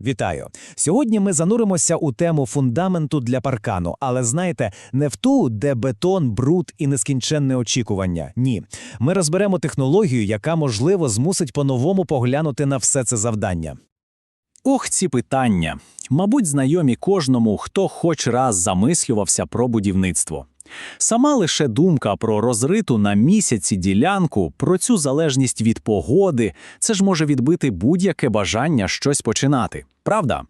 Вітаю! Сьогодні ми зануримося у тему фундаменту для паркану, але знаєте, не в ту, де бетон, бруд і нескінченне очікування. Ні, ми розберемо технологію, яка можливо змусить по-новому поглянути на все це завдання. Ох, ці питання. Мабуть, знайомі кожному, хто хоч раз замислювався про будівництво. Сама лише думка про розриту на місяці ділянку, про цю залежність від погоди, це ж може відбити будь-яке бажання щось починати, правда?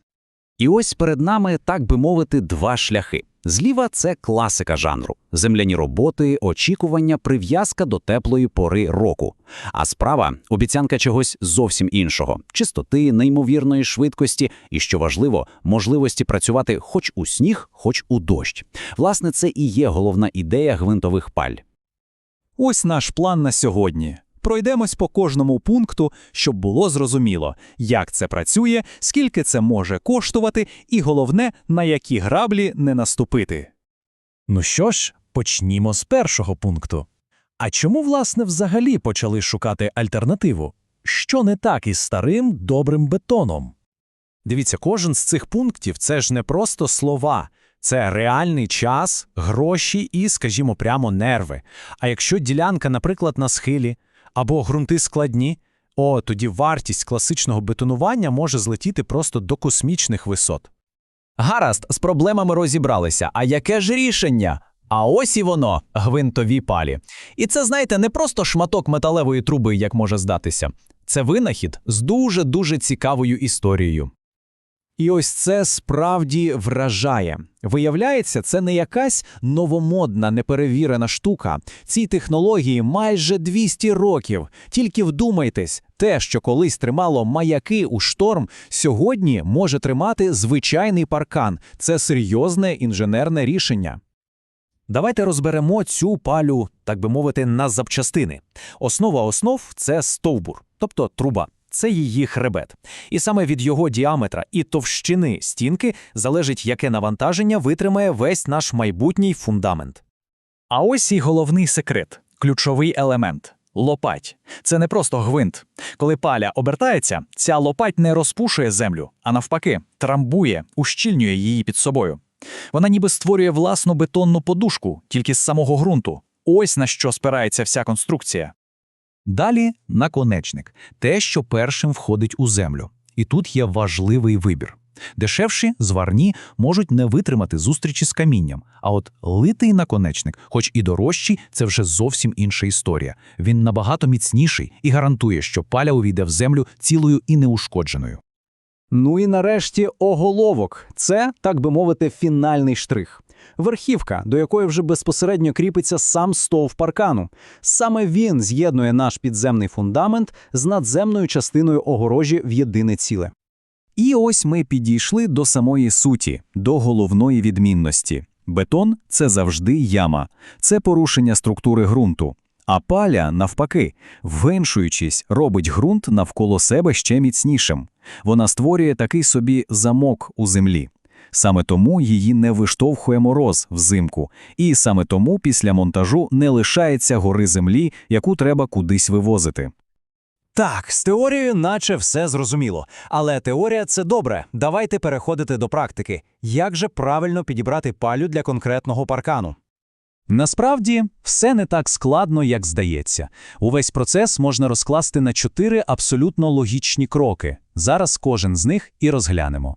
І ось перед нами, так би мовити, два шляхи. Зліва це класика жанру: земляні роботи, очікування, прив'язка до теплої пори року. А справа обіцянка чогось зовсім іншого: чистоти, неймовірної швидкості і, що важливо, можливості працювати хоч у сніг, хоч у дощ. Власне, це і є головна ідея гвинтових паль. Ось наш план на сьогодні. Пройдемось по кожному пункту, щоб було зрозуміло, як це працює, скільки це може коштувати, і головне, на які граблі не наступити. Ну що ж, почнімо з першого пункту. А чому, власне, взагалі почали шукати альтернативу? Що не так із старим добрим бетоном? Дивіться, кожен з цих пунктів це ж не просто слова, це реальний час, гроші і, скажімо, прямо нерви. А якщо ділянка, наприклад, на схилі або ґрунти складні, о, тоді вартість класичного бетонування може злетіти просто до космічних висот. Гаразд, з проблемами розібралися. А яке ж рішення? А ось і воно гвинтові палі. І це, знаєте, не просто шматок металевої труби, як може здатися. Це винахід з дуже дуже цікавою історією. І ось це справді вражає. Виявляється, це не якась новомодна, неперевірена штука. Цій технології майже 200 років. Тільки вдумайтесь, те, що колись тримало маяки у шторм, сьогодні може тримати звичайний паркан. Це серйозне інженерне рішення. Давайте розберемо цю палю, так би мовити, на запчастини. Основа основ це стовбур, тобто труба. Це її хребет. І саме від його діаметра і товщини стінки залежить, яке навантаження витримає весь наш майбутній фундамент. А ось і головний секрет ключовий елемент лопать. Це не просто гвинт. Коли паля обертається, ця лопать не розпушує землю, а навпаки, трамбує, ущільнює її під собою. Вона ніби створює власну бетонну подушку, тільки з самого ґрунту. Ось на що спирається вся конструкція. Далі наконечник те, що першим входить у землю. І тут є важливий вибір. Дешевші, зварні, можуть не витримати зустрічі з камінням, а от литий наконечник, хоч і дорожчий, це вже зовсім інша історія. Він набагато міцніший і гарантує, що паля увійде в землю цілою і неушкодженою. Ну і нарешті оголовок. Це, так би мовити, фінальний штрих. Верхівка, до якої вже безпосередньо кріпиться сам стовп паркану. Саме він з'єднує наш підземний фундамент з надземною частиною огорожі в єдине ціле. І ось ми підійшли до самої суті, до головної відмінності. Бетон це завжди яма, це порушення структури ґрунту. А паля, навпаки, ввеншуючись, робить ґрунт навколо себе ще міцнішим. Вона створює такий собі замок у землі. Саме тому її не виштовхує мороз взимку, і саме тому після монтажу не лишається гори землі, яку треба кудись вивозити. Так, з теорією наче все зрозуміло. Але теорія це добре. Давайте переходити до практики. Як же правильно підібрати палю для конкретного паркану? Насправді, все не так складно, як здається. Увесь процес можна розкласти на чотири абсолютно логічні кроки. Зараз кожен з них і розглянемо.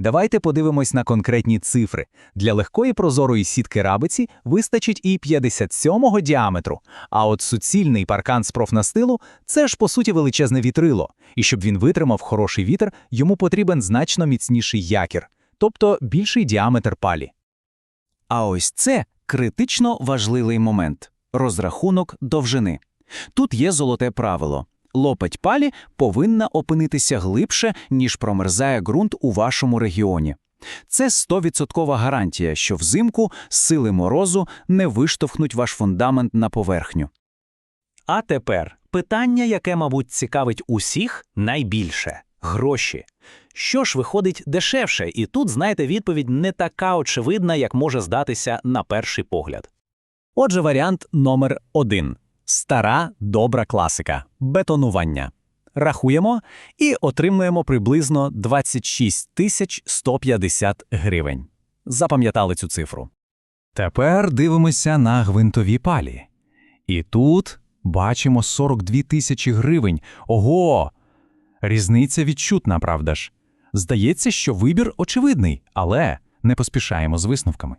Давайте подивимось на конкретні цифри. Для легкої прозорої сітки рабиці вистачить і 57-го діаметру, а от суцільний паркан з профнастилу – це ж по суті величезне вітрило. І щоб він витримав хороший вітер, йому потрібен значно міцніший якір, тобто більший діаметр палі. А ось це критично важливий момент розрахунок довжини. Тут є золоте правило. Лопать палі повинна опинитися глибше, ніж промерзає ґрунт у вашому регіоні. Це 100% гарантія, що взимку сили морозу не виштовхнуть ваш фундамент на поверхню. А тепер питання, яке, мабуть, цікавить усіх найбільше гроші. Що ж виходить дешевше, і тут, знаєте, відповідь не така очевидна, як може здатися на перший погляд. Отже, варіант номер один стара добра класика бетонування. Рахуємо і отримуємо приблизно 26 тисяч 150 гривень. Запам'ятали цю цифру. Тепер дивимося на гвинтові палі. І тут бачимо 42 тисячі гривень. Ого! Різниця відчутна, правда ж? Здається, що вибір очевидний, але не поспішаємо з висновками.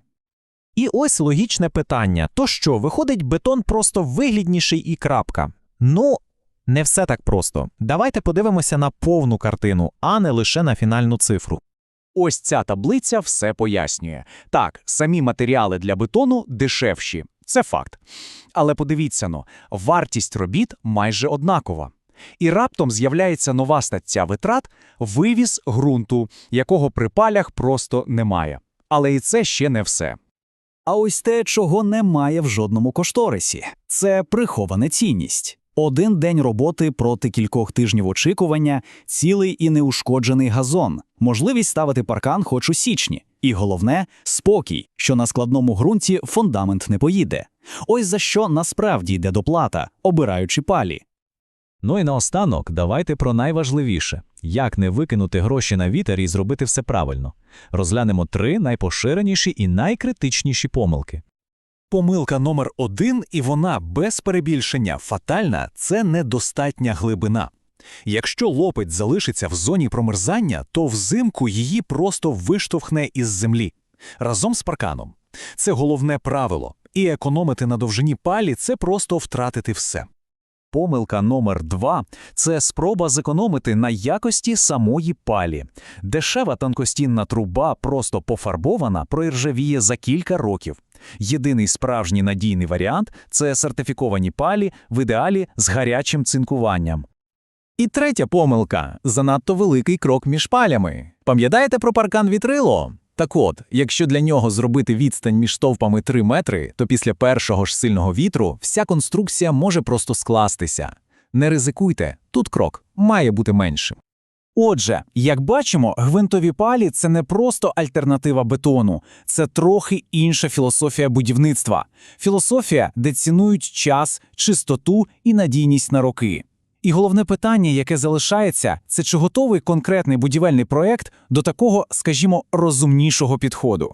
І ось логічне питання: то що, виходить, бетон просто вигідніший і крапка? Ну, не все так просто. Давайте подивимося на повну картину, а не лише на фінальну цифру. Ось ця таблиця все пояснює. Так, самі матеріали для бетону дешевші, це факт. Але подивіться но, вартість робіт майже однакова. І раптом з'являється нова стаття витрат вивіз ґрунту, якого при палях просто немає. Але і це ще не все. А ось те, чого немає в жодному кошторисі, це прихована цінність. Один день роботи проти кількох тижнів очікування, цілий і неушкоджений газон, можливість ставити паркан хоч у січні. І головне спокій, що на складному ґрунті фундамент не поїде. Ось за що насправді йде доплата, обираючи палі. Ну і наостанок, давайте про найважливіше як не викинути гроші на вітер і зробити все правильно. Розглянемо три найпоширеніші і найкритичніші помилки. Помилка номер один, і вона без перебільшення фатальна це недостатня глибина. Якщо лопить залишиться в зоні промерзання, то взимку її просто виштовхне із землі разом з парканом. Це головне правило, і економити на довжині палі це просто втратити все. Помилка номер два – це спроба зекономити на якості самої палі. Дешева тонкостінна труба, просто пофарбована, проіржавіє за кілька років. Єдиний справжній надійний варіант – це сертифіковані палі, в ідеалі з гарячим цинкуванням. І третя помилка – занадто великий крок між палями. Пам'ятаєте про паркан вітрило? Так от, якщо для нього зробити відстань між стовпами 3 метри, то після першого ж сильного вітру вся конструкція може просто скластися. Не ризикуйте, тут крок має бути меншим. Отже, як бачимо, гвинтові палі це не просто альтернатива бетону, це трохи інша філософія будівництва. Філософія, де цінують час, чистоту і надійність на роки. І головне питання, яке залишається, це чи готовий конкретний будівельний проект до такого, скажімо, розумнішого підходу.